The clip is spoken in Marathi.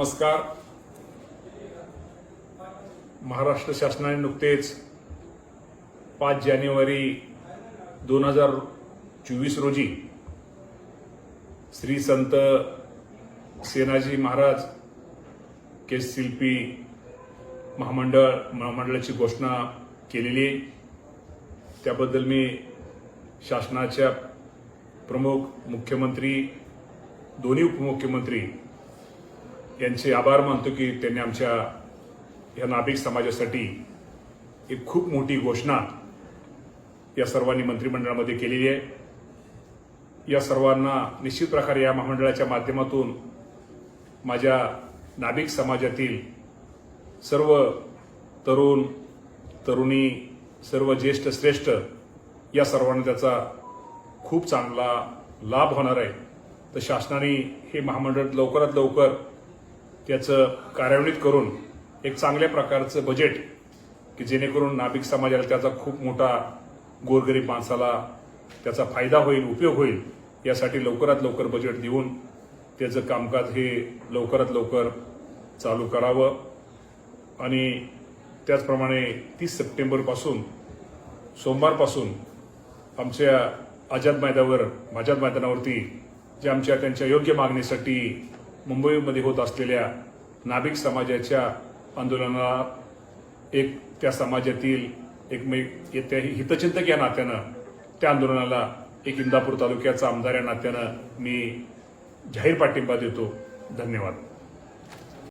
नमस्कार. महाराष्ट्र शासनाने नुकतेच पाच जानेवारी दोन हजार चोवीस रोजी श्री संत सेनाजी महाराज केस शिल्पी महामंडळ महामंडळाची घोषणा केलेली आहे. त्याबद्दल मी शासनाच्या प्रमुख मुख्यमंत्री दोन्ही उपमुख्यमंत्री यांचे आभार मानतो की त्यांनी आमच्या या नाभिक समाजासाठी एक खूप मोठी घोषणा या सर्वांनी मंत्रिमंडळामध्ये केलेली आहे. या सर्वांना निश्चित प्रकारे या महामंडळाच्या माध्यमातून माझ्या नाभिक समाजातील सर्व तरुण तरुणी सर्व ज्येष्ठ श्रेष्ठ या सर्वांना त्याचा खूप चांगला लाभ होणार आहे. तर शासनाने हे महामंडळ लवकरात लवकर त्याचं कार्यान्वित करून एक चांगल्या प्रकारचं बजेट की जेणेकरून नाभिक समाजाला त्याचा खूप मोठा गोरगरीब माणसाला त्याचा फायदा होईल उपयोग होईल यासाठी लवकरात लवकर बजेट देऊन त्याचं कामकाज हे लवकरात लवकर चालू करावं. आणि त्याचप्रमाणे तीस सप्टेंबरपासून सोमवारपासून आमच्या आझाद मैदानावर आझाद मैदानावरती जे आमच्या त्यांच्या योग्य मागणीसाठी मुंबईमध्ये होत असलेल्या नाभिक समाजाच्या आंदोलनाला एक त्या समाजातील एकमेक त्या हितचिंतक या नात्यानं त्या आंदोलनाला एक इंदापूर तालुक्याचा आमदार या नात्यानं मी जाहीर पाठिंबा देतो. धन्यवाद.